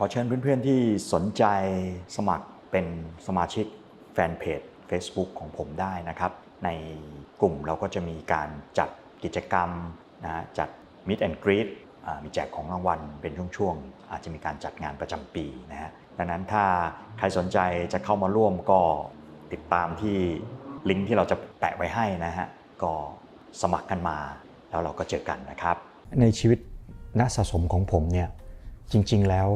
ขอเชิญเพื่อนๆที่สนใจสมัครเป็นสมาชิกแฟนเพจ Facebook ของผมได้นะครับ ในกลุ่มเราก็จะมีการจัดกิจกรรมนะจัด Meet and Greet มีแจกของรางวัลเป็นช่วงๆ อาจจะมีการจัดงานประจำปีนะฮะดังนั้นถ้าใครสนใจจะเข้ามาร่วมก็ติดตามที่ลิงก์ที่เราจะแปะไว้ให้นะฮะก็สมัครกันมาแล้วเราก็เจอกันนะครับ ในชีวิตนักสะสมของผมเนี่ยจริง ๆแล้ว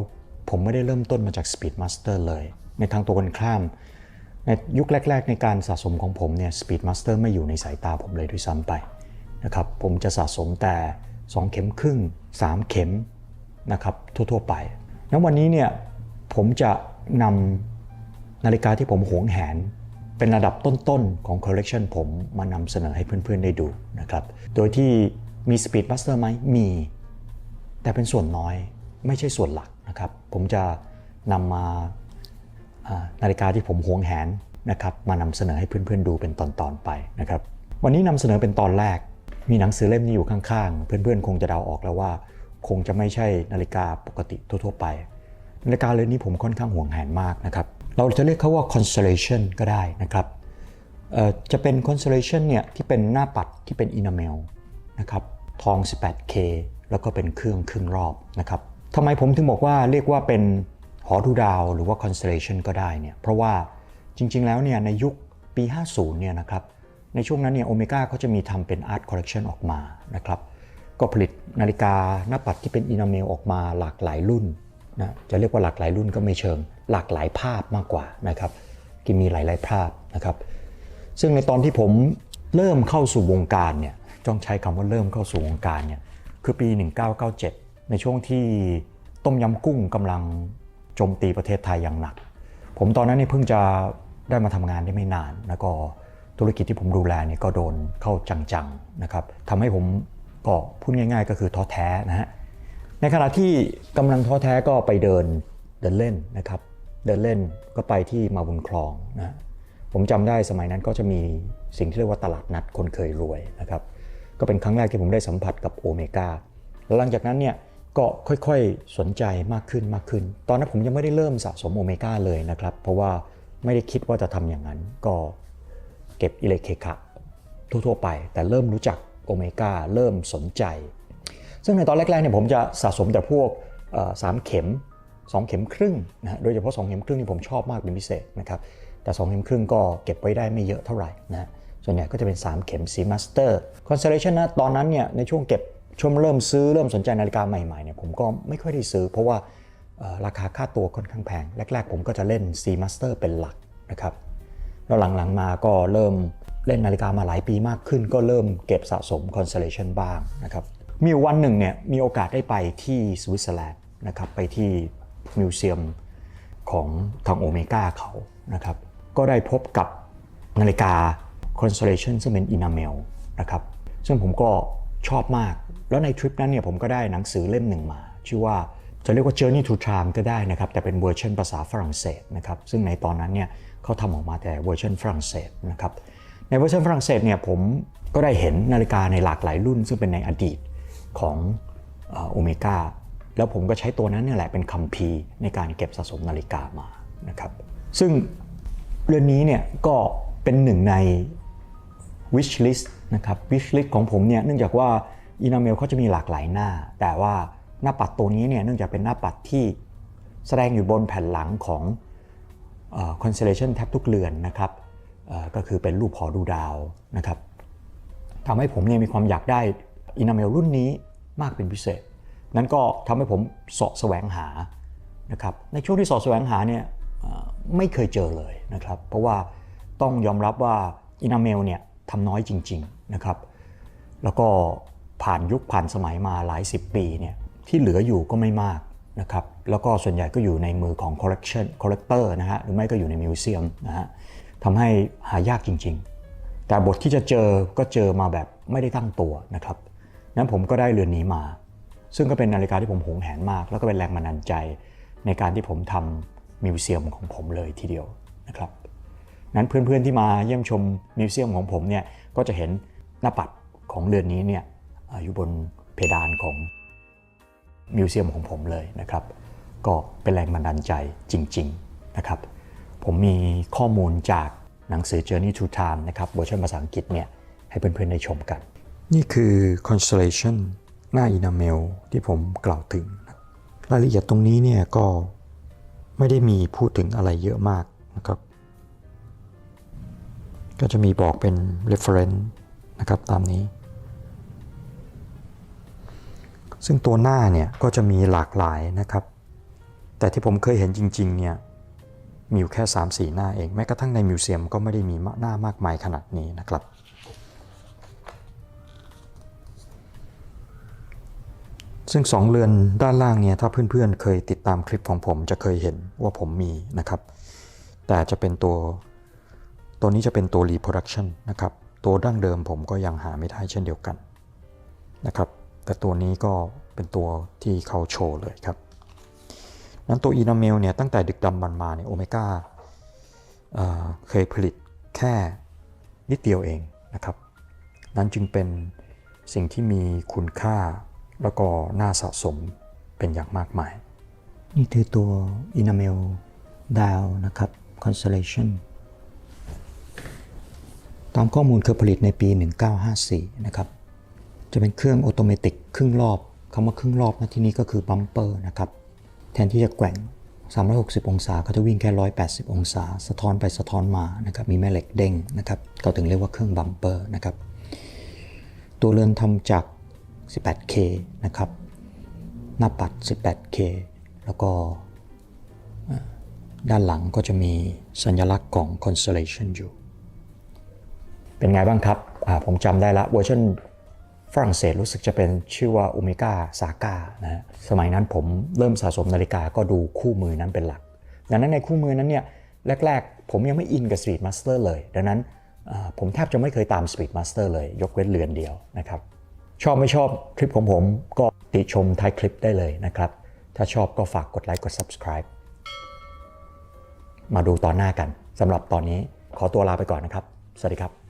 ผมไม่ได้เริ่มต้นมาจาก Speed Master เลย ในทางตัวกันข้าม ในยุคแรก ๆ ในการสะสมของผมเนี่ย Speed Master ไม่อยู่ในสายตาผมเลยด้วยซ้ำไปนะครับ ผมจะสะสมแต่ 2 เข็มครึ่ง 3 เข็มนะครับทั่ว ๆ ไปแล้ววันนี้เนี่ยผมจะนำนาฬิกาที่ผมหวงแหนเป็นระดับต้น ๆ ของคอลเลกชันผมมานำเสนอให้เพื่อน ๆ ได้ดูนะครับ โดยที่มี Speed Master ไหมมี แต่เป็นส่วนน้อยไม่ใช่ส่วนหลัก นะครับผมจะนำมานาฬิกาที่ผมหวงแหนนะครับมานำเสนอให้เพื่อนๆดูเป็นตอนๆไปนะครับวันนี้นำเสนอเป็นตอนแรก มีหนังสือเล่มนี้อยู่ข้างๆ เพื่อนๆ คงจะเดาออกแล้วว่า คงจะไม่ใช่นาฬิกาปกติทั่วๆไป นาฬิกาเรือนนี้ผมค่อนข้างห่วงแหนมากนะครับเราจะเรียกเขาว่า constellation ก็ได้นะครับจะเป็น constellation เนี่ยที่เป็นหน้าปัดที่เป็น enamel นะครับทอง 18K แล้วก็เป็นเครื่องครึ่งรอบนะครับ ทำไมผมถึงบอกว่าเรียกว่าเป็นหอดูดาวหรือว่า constellation ก็ได้เนี่ยเพราะว่าจริง ๆ แล้วเนี่ยในยุคปี 50 เนี่ยนะครับในช่วงนั้นเนี่ยโอเมก้าเขาจะมีทำเป็น art collection ออกมานะครับก็ผลิตนาฬิกาหน้าปัดที่เป็น enamel ออกมาหลากหลายรุ่นนะจะเรียกว่าหลากหลายรุ่นก็ไม่เชิง หลากหลายภาพมากกว่านะครับที่มีหลาย ๆ ภาพนะครับ ซึ่งในตอนที่ผมเริ่มเข้าสู่วงการเนี่ยต้องใช้คำว่าเริ่มเข้าสู่วงการเนี่ยคือปี 1997 ในช่วงที่ต้มยำกุ้งกำลังโจมตีประเทศไทยอย่างหนัก ผมตอนนั้นเนี่ยเพิ่งจะได้มาทำงานได้ไม่นาน แล้วก็ธุรกิจที่ผมดูแลเนี่ยก็โดนเข้าจังๆนะครับทำให้ผมก็พูดง่าย ๆ ก็คือท้อแท้นะฮะในขณะที่กำลังท้อแท้ก็ไปเดินเดินเล่นนะครับ เดินเล่นก็ไปที่มาบุญคลองนะผมจำได้สมัยนั้นก็จะมีสิ่งที่เรียกว่าตลาดนัดคนเคยรวยนะครับ ก็เป็นครั้งแรกที่ผมได้สัมผัสกับโอเมก้าแล้วหลังจากนั้นเนี่ย ก็ค่อยๆสนใจมากขึ้นมากขึ้น ตอนนั้นผมยังไม่ได้เริ่มสะสมโอเมก้าเลยนะครับ เพราะว่าไม่ได้คิดว่าจะทำอย่างนั้น ก็เก็บอิเล็กเคคะทั่วๆไป แต่เริ่มรู้จักโอเมก้าเริ่มสนใจ ซึ่งในตอนแรกๆเนี่ยผมจะสะสมแต่พวกสามเข็ม 2 เข็มครึ่งนะโดยเฉพาะ 2 เข็มครึ่งนี่ผมชอบมากเป็นพิเศษนะครับ แต่ 2 เข็มครึ่งก็เก็บไว้ได้ไม่เยอะเท่าไหร่นะส่วนใหญ่ก็จะเป็น 3 เข็มสีมาสเตอร์คอนเซเลชันนะตอนนั้นเนี่ยในช่วงเก็บ ช่วงเริ่มซื้อเริ่มสนใจนาฬิกาใหม่ๆเนี่ยผมก็ไม่ค่อยได้ซื้อ เพราะว่าราคาค่าตัวค่อนข้างแพง แรก ๆ ผมก็จะเล่น C Master เป็นหลักนะครับแล้วหลังๆมาก็เริ่มเล่นนาฬิกามาหลายปีมากขึ้น ก็เริ่มเก็บสะสม Constellation บ้างนะครับมีวันหนึ่งเนี่ยมีโอกาสได้ไปที่สวิตเซอร์แลนด์นะครับไปที่มิวเซียมของทางโอเมก้าเขานะครับก็ได้พบกับนาฬิกา Constellation ซึ่งเป็น enamel นะครับซึ่งผมก็ ชอบมาก แล้วในทริปนั้นเนี่ยผมก็ได้หนังสือเล่มหนึ่งมา ชื่อว่าจะเรียกว่า Journey to Time ก็ได้นะครับ แต่เป็นเวอร์ชันภาษาฝรั่งเศสนะครับ ซึ่งในตอนนั้นเนี่ยเขาทำออกมาแต่เวอร์ชันฝรั่งเศสนะครับ ในเวอร์ชันฝรั่งเศสเนี่ยผมก็ได้เห็นนาฬิกาในหลากหลายรุ่น ซึ่งเป็นในอดีตของโอเมก้าแล้วผมก็ใช้ตัวนั้นเนี่ยแหละเป็นคัมภีร์ในการเก็บสะสมนาฬิกามานะครับ ซึ่งเรื่อนนี้เนี่ยก็เป็นหนึ่งใน wish list นะครับ wish list ของผมเนี่ยเนื่องจากว่า enamel เขาจะมีหลากหลายหน้า แต่ว่าหน้าปัดตัวนี้เนี่ยเนื่องจากเป็นหน้าปัดที่แสดงอยู่บนแผ่นหลังของเอ่อ constellation แทบทุกเรือนนะครับก็คือเป็นรูปหอดูดาวนะครับทำให้ผมเนี่ยมีความอยากได้ enamel รุ่นนี้มากเป็นพิเศษ นั้นก็ทำให้ผมสาะแสวงหานะครับในช่วงที่สาะแสวงหาเนี่ยไม่เคยเจอเลยนะครับ เพราะว่าต้องยอมรับว่า enamel เนี่ยทำน้อยจริง ๆ นะครับ แล้วก็ผ่านยุคผ่านสมัยมาหลายสิบปีเนี่ยที่เหลืออยู่ก็ไม่มากนะครับแล้วก็ส่วนใหญ่ก็อยู่ในมือของ collection collector นะฮะหรือไม่ก็อยู่ในมิวเซียมนะฮะทำให้หายากจริงๆ แต่บทที่จะเจอก็เจอมาแบบไม่ได้ตั้งตัวนะครับนั้นผมก็ได้เรือนนี้มา ซึ่งก็เป็นนาฬิกาที่ผมหงแหนมาก แล้วก็เป็นแรงบันดาลใจในการที่ผมทำมิวเซียมของผมเลยทีเดียวนะครับนั้นเพื่อนๆที่มาเยี่ยมชมมิวเซียมของผมเนี่ยก็จะเห็น หน้าปัดของเรือนนี้เนี่ยอยู่บนเพดานของมิวเซียมของผมเลยนะครับ ก็เป็นแรงบันดาลใจจริง ๆนะครับ ผมมีข้อมูลจากหนังสือ Journey to Time นะครับเวอร์ชันภาษาอังกฤษเนี่ยให้เพื่อนๆได้ชมกัน นี่คือ constellation หน้า enamel ที่ผมกล่าวถึง รายละเอียดตรงนี้เนี่ยก็ไม่ได้มีพูดถึงอะไรเยอะมากนะครับ ก็จะมีบอกเป็น reference นะครับตามนี้ ซึ่งตัวหน้าเนี่ยก็จะมีหลากหลายนะครับ แต่ที่ผมเคยเห็นจริงๆเนี่ยมีอยู่แค่ 3-4 หน้าเองแม้กระทั่งในมิวเซียมก็ไม่ได้มีหน้ามากมายขนาดนี้นะครับซึ่ง 2 เรือนด้านล่างเนี่ยถ้าเพื่อนๆ เคยติดตามคลิปของผมจะเคยเห็นว่าผมมีนะครับ แต่จะเป็นตัว ตัวนี้จะเป็นตัว reproduction นะครับ ตัวดั้งเดิมผมก็ยังหาไม่ได้เช่นเดียวกันนะครับ แต่ตัวนี้ก็เป็นตัวที่เขาโชว์เลยครับ นั้นตัวอีนาเมลเนี่ยตั้งแต่ดึกดำบรรมาเนี่ยโอเมก้าเคยผลิตแค่นิดเดียวเองนะครับ นั้นจึงเป็นสิ่งที่มีคุณค่าแล้วก็น่าสะสมเป็นอย่างมากมาย นี่คือตัว enamel dial นะครับ constellation ตามข้อมูลเคยผลิตในปี 1954 นะครับ จะเป็นเครื่องออโตเมติกครึ่งรอบคำว่าครึ่งรอบนะที่นี้ก็คือบัมเปอร์นะครับ แทนที่จะแกว่ง 360 องศาเขาจะวิ่งแค่ 180 องศา สะท้อนไปสะท้อนมานะครับ มีแม่เหล็กเด้งนะครับเก็ถึงเรียกว่าเครื่องบัมเปอร์นะครับ ตัวเรือนทำจาก 18K นะครับ หน้าปัด 18K แล้วก็ด้านหลังก็จะมีสัญลักษณ์ของ Constellation อยู่ เป็นไงบ้างครับ ผมจำได้ละเวอร์ชันฝรั่งเศสรู้สึกจะเป็นชื่อว่า o อเมก้าซาก้านะฮะสมัยนั้นผมเริ่มสะสมนาฬิกาก็ดูคู่มือนั้นเป็นหลัก ดังนั้นในคู่มือนั้นเนี่ยแรก ๆ ผมยังไม่อินกับ Speed Master เลย ดังนั้นผมแทบจะไม่เคยตาม Speed Master เลย ยกเว้นเรือนเดียวนะครับ ชอบไม่ชอบคลิปของผมก็ติชมท้ายคลิปได้เลยนะครับ ถ้าชอบก็ฝากกดไลค์กด subscribe มาดูตอนหน้ากันสำหรับตอนนี้ขอตัวลาไปก่อนนะครับ สวัสดีครับ